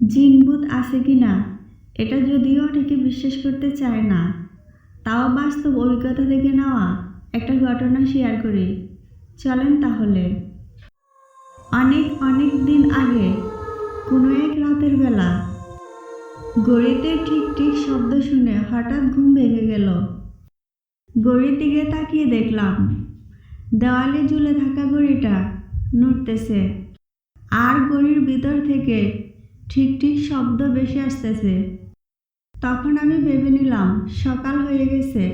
জিনভূত আছে কি না? এটা যদিও অনেকে বিশ্বাস করতে চায় না। তাও বাস্তব অভিজ্ঞতা থেকে নেওয়া একটা ঘটনা শেয়ার করি। চলেন তাহলে। অনেক অনেক দিন আগে, কোনো এক রাতের বেলা গড়িতে ঠিক ঠিক শব্দ শুনে হঠাৎ ঘুম ভেঙে গেল। গড়ির দিকে তাকিয়ে দেখলাম, দেওয়ালে ঝুলে থাকা গড়িটা নড়তেছে। আর গড়ির ভিতর থেকে ঠিক ঠিক শব্দ বেশি আসতেছে। তখন আমি ভেবে নিলাম, সকাল হয়ে গেছে।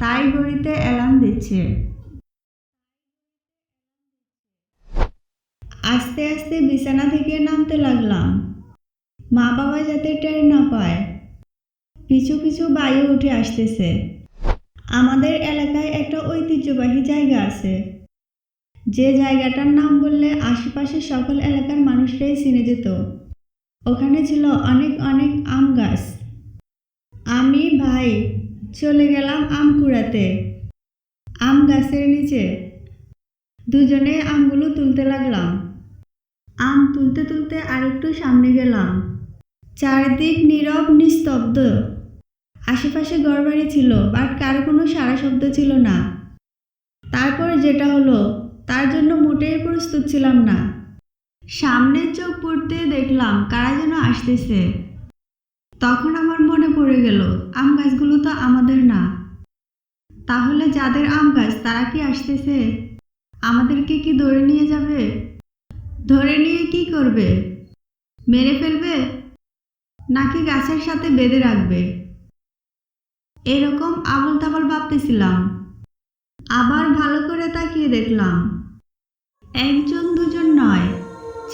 তাই ঘড়িতে অ্যালার্ম দিচ্ছে। আস্তে আস্তে বিছানা থেকে নামতে লাগলাম। মা বাবা যাতে টের না পায়। পিছু পিছু বায়ু উঠে আসতেছে। আমাদের এলাকায় একটা ঐতিহ্যবাহী জায়গা আছে। যে জায়গাটার নাম বললে আশেপাশের সকল এলাকার মানুষরাই চিনে যেত। ওখানে ছিল অনেক অনেক আম গাছ। আমি ভাই, চলে গেলাম আম কুড়াতে। আম গাছের নিচে। দুজনে আমগুলো তুলতে লাগলাম। আম তুলতে তুলতে আরেকটু সামনে গেলাম। চারদিক নীরব, নিস্তব্ধ। আশেপাশে ঘরবাড়ি ছিল, বাট কারও কোনো সারা শব্দ ছিল না। তারপর যেটা হলো, তার জন্য মোটেই প্রস্তুত ছিলাম না। সামনে চোখ পড়তে দেখলাম কারা যেন আসতেছে। তখন আমার মনে পড়ে গেল, আম গাছগুলো তো আমাদের না। তাহলে যাদের আম গাছ, তারা কি আসতেছে? আমাদেরকে কি ধরে নিয়ে যাবে? ধরে নিয়ে কি করবে? মেরে ফেলবে? নাকি গাছের সাথে বেঁধে রাখবে? এরকম আবল তাবল ভাবতেছিলাম। আবার ভালো করে তাকিয়ে দেখলাম, একজন দুজন নয়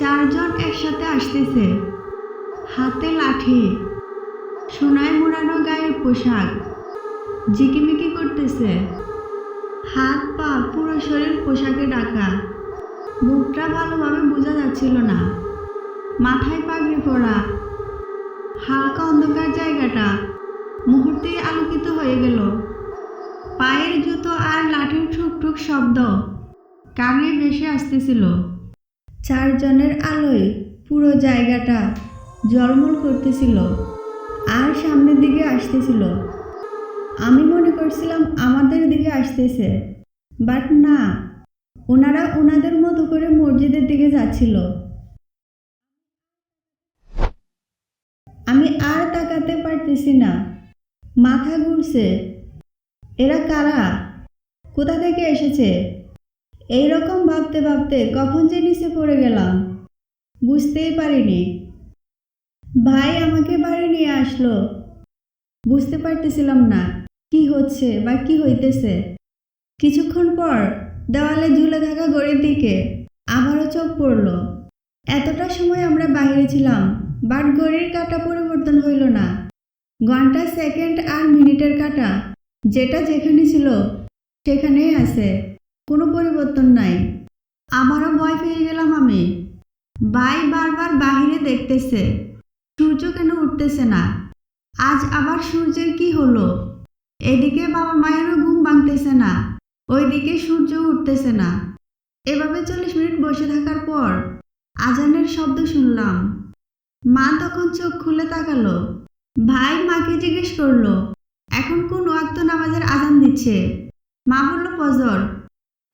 চারজন একসাথে আসতেছে। হাতে লাঠি। সোনায় মোড়ানো গায়ের পোশাক। ঝিকিমিকি করতেছে। হাত, পা পুরো শরীর পোশাকে ঢাকা। মুখটা ভালোভাবে বোঝা যাচ্ছিল না। মাথায় পাগড়ি পরা। হালকা অন্ধকার জায়গাটা মুহূর্তেই আলোকিত হয়ে গেল। পায়ের জুতো আর লাঠির ঠুকঠুক শব্দ কানে ভেসে আসতেছিল। চারজনের আলোয় পুরো জায়গাটা জলমল করতেছিল আর সামনের দিকে আসতেছিল। আমি মনে করছিলাম আমাদের দিকে আসতেছে, বাট না, ওনারা ওনাদের মতো করে মসজিদের দিকে যাচ্ছিল। আমি আর তাকাতে পারতেছি না, মাথা ঘুরছে। এরা কারা? কোথা থেকে এসেছে? এই রকম ভাবতে ভাবতে কখন যে নিচে পড়ে গেলাম। বুঝতেই পারিনি। ভাই আমাকে বাড়ি নিয়ে আসলো। বুঝতে পারতেছিলাম না, কি হচ্ছে বা কি হইতেছে। কিছুক্ষণ পর দেওয়ালে ঝুলে থাকা গড়ির দিকে আবারও চোখ পড়ল। এতটা সময় আমরা বাইরে ছিলাম, বাট গড়ির কাটা পরিবর্তন হইল না। ঘণ্টা, সেকেন্ড আর মিনিটের কাটা যেটা যেখানে ছিল সেখানেই আছে। কোনো পরিবর্তন নাই। আমারও ভয় পেয়ে গেলাম আমি। ভাই বারবার বাহিরে দেখতেছে। সূর্য কেন উঠতেছে না? আজ আবার সূর্যের কি হলো? এদিকে বাবা মায়েরও ঘুম ভাঙতেছে না। ওইদিকে সূর্য উঠতেছে না। এভাবে চল্লিশ মিনিট বসে থাকার পর আজানের শব্দ শুনলাম। মা তখন চোখ খুলে তাকালো। ভাই মাকে জিজ্ঞেস করল, এখন কোন ওয়াক্ত নামাজের আজান দিচ্ছে? মা বলল, ফজর।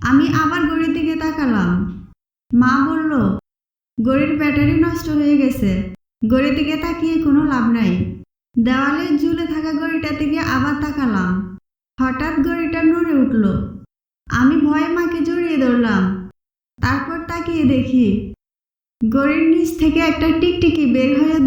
আমি আবার গড়ির দিকে তাকালাম। মা বলল গড়ির ব্যাটারি নষ্ট হয়ে গেছে। গড়ির দিকে তাকিয়ে কোনো লাভ নাই। দেওয়ালে ঝুলে থাকা গড়িটা থেকে আবার তাকালাম। হঠাৎ গড়িটা নড়ে উঠল। আমি ভয়ে মাকে জড়িয়ে ধরলাম। তারপর তাকিয়ে দেখি গড়ির নিচ থেকে একটা টিকটিকি বের হয়ে